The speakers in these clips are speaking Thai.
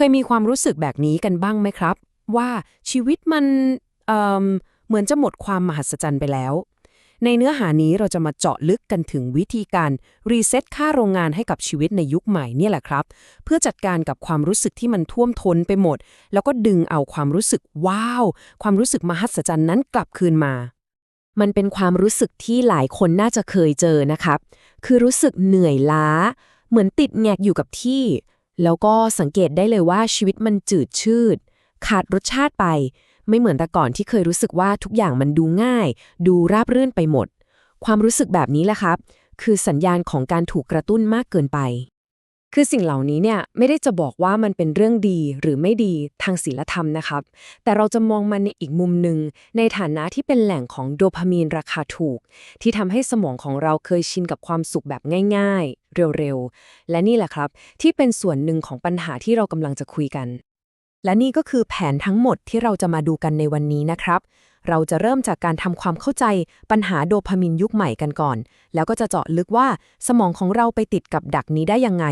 เคยมีความรู้สึกแบบนี้กันบ้างไหมครับ ว่าชีวิตมันเอ่มเหมือนจะหมดความมหัศจรรย์ไปแล้ว ในเนื้อหานี้เราจะมาเจาะลึกกันถึงวิธีการรีเซ็ตค่าโรงงานให้กับชีวิตในยุคใหม่เนี่ยแหละครับ เพื่อจัดการกับความรู้สึกที่มันท่วมท้นไปหมด แล้วก็ดึงเอาความรู้สึกว้าว ความรู้สึกมหัศจรรย์นั้นกลับคืนมามันเป็นความรู้สึกที่หลายคนน่าจะเคยเจอนะครับ คือรู้สึกเหนื่อยล้า เหมือนติดแงกอยู่กับที่ แล้วก็สังเกตได้เลยว่าชีวิตมันจืดชืด ขาดรสชาติไป ไม่เหมือนแต่ก่อนที่เคยรู้สึกว่าทุกอย่างมันดูง่าย ดูราบรื่นไปหมด ความรู้สึกแบบนี้แหละครับ คือสัญญาณของการถูกกระตุ้นมากเกินไป คือสิ่งเหล่านี้เนี่ยไม่ได้จะบอกว่ามันเป็นเรื่องดีหรือไม่ดีทางศีลธรรมนะครับ แต่เราจะมองมันในอีกมุมหนึ่งในฐานะที่เป็นแหล่งของโดพามีนราคาถูก ที่ทำให้สมองของเราเคยชินกับความสุขแบบง่าย ๆ เร็วๆ และนี่แหละครับ ที่เป็นส่วนหนึ่งของปัญหาที่เรากำลังจะคุยกัน และนี่ก็คือแผนทั้งหมดที่เราจะมาดูกันในวันนี้นะครับ เราจะเริ่มจากการทำความเข้าใจปัญหาโดพามินยุคใหม่กันก่อน แล้วก็จะเจาะลึกว่าสมองของเราไปติดกับดักนี้ได้ยังไง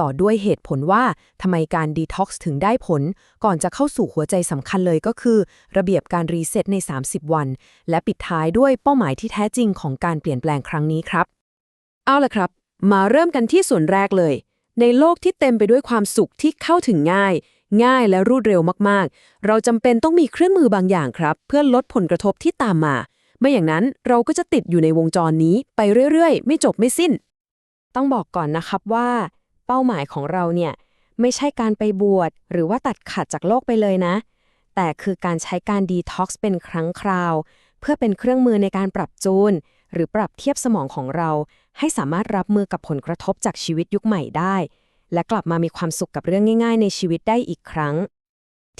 ต่อด้วยเหตุผลว่าทำไมการดีท็อกซ์ถึงได้ผล ก่อนจะเข้าสู่หัวใจสำคัญเลยก็คือ ระเบียบการรีเซ็ตใน 30 วัน และปิดท้ายด้วยเป้าหมายที่แท้จริงของการเปลี่ยนแปลงครั้งนี้ครับ เอาล่ะครับ มาเริ่มกันที่ส่วนแรกเลย ในโลกที่เต็มไปด้วยความสุขที่เข้าถึงง่าย ง่ายและรวดเร็วมากๆ เราจำเป็นต้องมีเครื่องมือบางอย่างครับ เพื่อลดผลกระทบที่ตามมา ไม่อย่างนั้นเราก็จะติดอยู่ในวงจรนี้ ไปเรื่อยๆ ไม่จบไม่สิ้น ต้องบอกก่อนนะครับว่า เป้าหมายของเราเนี่ยไม่ใช่การไปบวชหรือว่าตัดขาดจากโลกไปเลยนะ แต่คือการใช้การดีท็อกซ์เป็นครั้งคราว เพื่อเป็นเครื่องมือในการปรับจูน หรือปรับเทียบสมองของเรา ให้สามารถรับมือกับผลกระทบจากชีวิตยุคใหม่ได้ และกลับมามีความสุขกับเรื่องง่าย ๆ ในชีวิตได้อีกครั้ง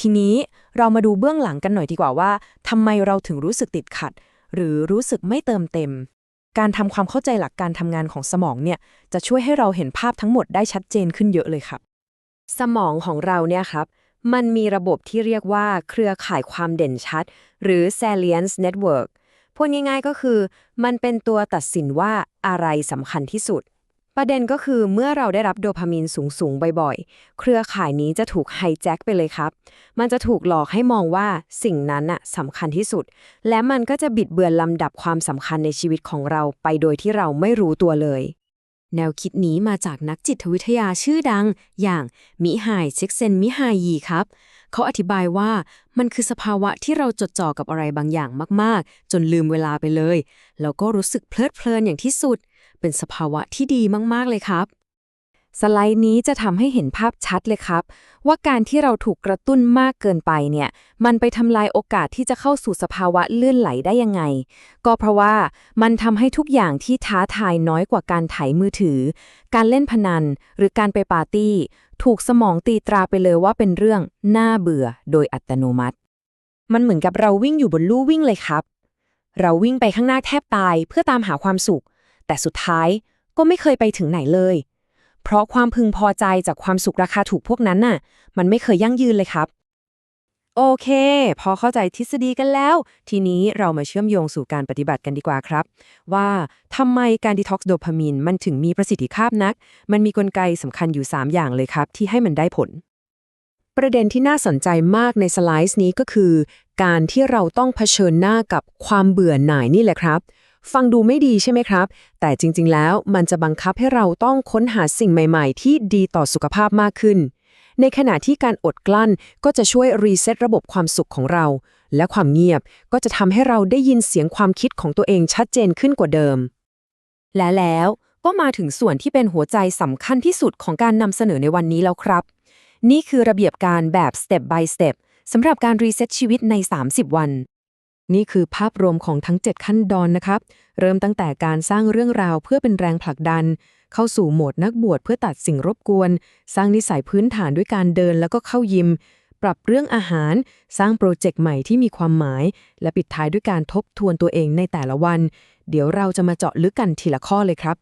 ทีนี้เรามาดูเบื้องหลังกันหน่อยดีกว่าว่าทำไมเราถึงรู้สึกติดขัด หรือรู้สึกไม่เติมเต็ม การทำความเข้าใจหลักการทำงานของสมองเนี่ยจะช่วยให้เราเห็นภาพทั้งหมดได้ชัดเจนขึ้นเยอะเลยครับ สมองของเราเนี่ยครับมันมีระบบที่เรียกว่าเครือข่ายความเด่นชัด หรือ salience network พูดง่ายๆก็คือ มันเป็นตัวตัดสินว่าอะไรสำคัญที่สุด ประเด็นก็คือเมื่อเราได้รับโดพามีนสูงๆ บ่อยๆ เครือข่ายนี้จะถูกไฮแจ็คไปเลยครับ มันจะถูกหลอกให้มองว่าสิ่งนั้นน่ะสำคัญที่สุด และมันก็จะบิดเบือนลำดับความสำคัญในชีวิตของเราไปโดยที่เราไม่รู้ตัวเลย แนวคิดนี้มาจากนักจิตวิทยาชื่อดัง อย่างมิไฮเช็กเซนมิไฮยีครับ เขาอธิบายว่ามันคือสภาวะที่เราจดจ่อกับอะไรบางอย่างมากๆ จนลืมเวลาไปเลย แล้วก็รู้สึกเพลิดเพลินอย่างที่สุด เป็นสภาวะที่ดีมากๆเลยครับ สไลด์นี้จะทำให้เห็นภาพชัดเลยครับ ว่าการที่เราถูกกระตุ้นมากเกินไปเนี่ย มันไปทำลายโอกาสที่จะเข้าสู่สภาวะเลื่อนไหลได้ยังไง ก็เพราะว่ามันทำให้ทุกอย่างที่ท้าทายน้อยกว่าการไถมือถือ การเล่นพนัน หรือการไปปาร์ตี้ ถูกสมองตีตราไปเลยว่าเป็นเรื่องน่าเบื่อโดยอัตโนมัติ มันเหมือนกับเราวิ่งอยู่บนลู่วิ่งเลยครับเราวิ่งไปข้างหน้าแทบตายเพื่อตามหาความสุข แต่สุดท้ายก็ไม่เคยไปถึงไหนเลย เพราะความพึงพอใจจากความสุขราคาถูกพวกนั้นน่ะ มันไม่เคยยั่งยืนเลยครับ โอเค พอเข้าใจทฤษฎีกันแล้ว ทีนี้เรามาเชื่อมโยงสู่การปฏิบัติกันดีกว่าครับ ว่าทำไมการดีท็อกซ์โดพามีนมันถึงมีประสิทธิภาพนัก มันมีกลไกสำคัญอยู่ 3 อย่างเลยครับ ที่ให้มันได้ผลประเด็นที่น่าสนใจมากในสไลด์นี้ก็คือ การที่เราต้องเผชิญหน้ากับความเบื่อหน่ายนี่แหละครับ ฟังดูไม่ดีใช่ไหมครับ แต่จริง ๆ แล้วมันจะบังคับให้เราต้องค้นหาสิ่งใหม่ ๆ ที่ดีต่อสุขภาพมากขึ้น ในขณะที่การอดกลั้นก็จะช่วยรีเซ็ตระบบความสุขของเรา และความเงียบก็จะทำให้เราได้ยินเสียงความคิดของตัวเองชัดเจนขึ้นกว่าเดิม และแล้วก็มาถึงส่วนที่เป็นหัวใจสำคัญที่สุดของการนำเสนอในวันนี้แล้วครับ นี่คือระเบียบการแบบ step by step สำหรับการรีเซ็ตชีวิตใน 30 วัน นี่คือภาพรวมของทั้ง 7 ขั้นตอนนะครับ เริ่มตั้งแต่การสร้างเรื่องราวเพื่อเป็นแรงผลักดัน เข้าสู่โหมดนักบวชเพื่อตัดสิ่งรบกวน สร้างนิสัยพื้นฐานด้วยการเดินแล้วก็เข้ายิม ปรับเรื่องอาหาร สร้างโปรเจกต์ใหม่ที่มีความหมาย และปิดท้ายด้วยการทบทวนตัวเองในแต่ละวัน เดี๋ยวเราจะมาเจาะลึกกันทีละข้อเลยครับ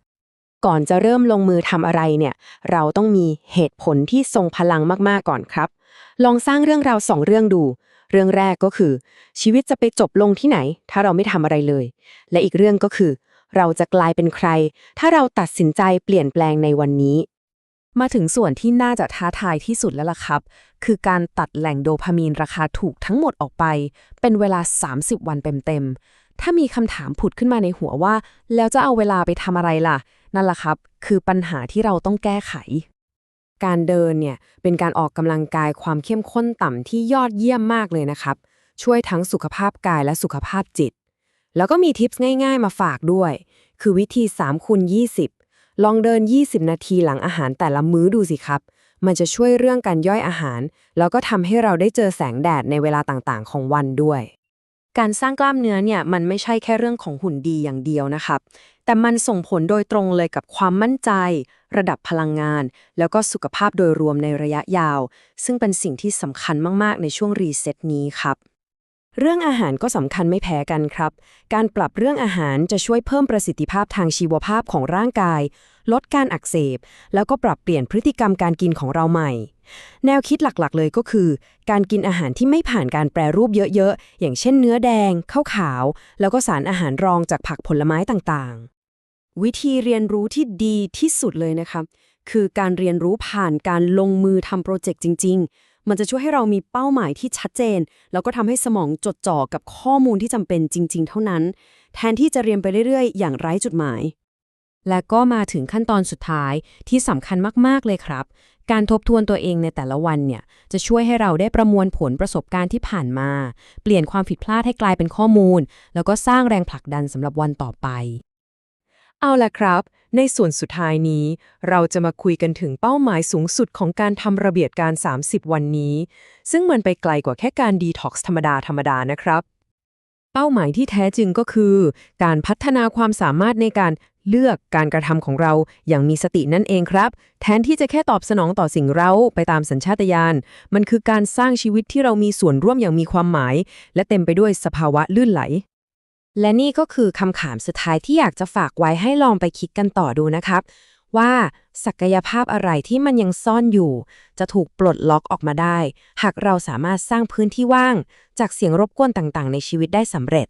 ก่อนจะเริ่มลงมือทำอะไรเนี่ย เราต้องมีเหตุผลที่ทรงพลังมากๆก่อนครับ ลองสร้างเรื่องราวสองเรื่องดู เรื่องแรกก็คือ ชีวิตจะไปจบลงที่ไหน ถ้าเราไม่ทำอะไรเลย และอีกเรื่องก็คือ เราจะกลายเป็นใคร ถ้าเราตัดสินใจเปลี่ยนแปลงในวันนี้ มาถึงส่วนที่น่าจะท้าทายที่สุดแล้วล่ะครับ คือการตัดแหล่งโดพามีนราคาถูกทั้งหมดออกไป เป็นเวลา 30 วันเต็มๆถ้ามีคำถามผุดขึ้นมาในหัวว่า แล้วจะเอาเวลาไปทำอะไรล่ะ นั่นล่ะครับ คือปัญหาที่เราต้องแก้ไข การเดินเนี่ยเป็นการออกกำลังกายความเข้มข้นต่ำที่ยอดเยี่ยมมากเลยนะครับ ช่วยทั้งสุขภาพกายและสุขภาพจิต แล้วก็มีทิปส์ง่าย ๆ มาฝากด้วย คือวิธี3คูณ20 ลองเดิน 20 นาทีหลังอาหารแต่ละมื้อดูสิครับ มันจะช่วยเรื่องการย่อยอาหาร แล้วก็ทำให้เราได้เจอแสงแดดในเวลาต่างๆ ของวันด้วย การสร้างกล้ามเนื้อเนี่ยมันไม่ใช่แค่เรื่องของหุ่นดีอย่างเดียวนะครับ แต่มันส่งผลโดยตรงเลยกับความมั่นใจ ระดับพลังงาน แล้วก็สุขภาพโดยรวมในระยะยาว ซึ่งเป็นสิ่งที่สำคัญมากๆ ในช่วงรีเซ็ตนี้ครับเรื่องอาหารก็สำคัญไม่แพ้กันครับ การปรับเรื่องอาหารจะช่วยเพิ่มประสิทธิภาพทางชีวภาพของร่างกาย ลดการอักเสบ แล้วก็ปรับเปลี่ยนพฤติกรรมการกินของเราใหม่ แนวคิดหลักๆเลยก็คือ การกินอาหารที่ไม่ผ่านการแปรรูปเยอะๆ อย่างเช่นเนื้อแดงข้าวขาว แล้วก็สารอาหารรองจากผักผลไม้ต่างๆ วิธีเรียนรู้ที่ดีที่สุดเลยนะครับคือการเรียนรู้ผ่านการลงมือทำโปรเจกต์จริง ๆมันจะช่วยให้เรามีเป้าหมายที่ชัดเจน แล้วก็ทำให้สมองจดจ่อกับข้อมูลที่จำเป็นจริง ๆ เท่านั้น แทนที่จะเรียนไปเรื่อย ๆ อย่างไร้จุดหมาย และก็มาถึงขั้นตอนสุดท้ายที่สำคัญมาก ๆ เลยครับ การทบทวนตัวเองในแต่ละวันเนี่ย จะช่วยให้เราได้ประมวลผลประสบการณ์ที่ผ่านมา เปลี่ยนความผิดพลาดให้กลายเป็นข้อมูล แล้วก็สร้างแรงผลักดันสำหรับวันต่อไป เอาล่ะครับ ในส่วนสุดท้ายนี้ เราจะมาคุยกันถึงเป้าหมายสูงสุดของการทำระเบียบการ 30 วันนี้ ซึ่งมันไปไกลกว่าแค่การดีท็อกซ์ธรรมดาธรรมดานะครับเป้าหมายที่แท้จริงก็คือ การพัฒนาความสามารถในการ เลือกการกระทำของเราอย่างมีสตินั่นเองครับ แทนที่จะแค่ตอบสนองต่อสิ่งเร้าไปตามสัญชาตญาณมันคือการสร้างชีวิตที่เรามีส่วนร่วมอย่างมีความหมาย และเต็มไปด้วยสภาวะลื่นไหล และนี่ก็คือคำถามสุดท้ายที่อยากจะฝากไว้ให้ลองไปคิดกันต่อดูนะครับ ว่าศักยภาพอะไรที่มันยังซ่อนอยู่ จะถูกปลดล็อกออกมาได้ หากเราสามารถสร้างพื้นที่ว่าง จากเสียงรบกวนต่างๆ ในชีวิตได้สำเร็จ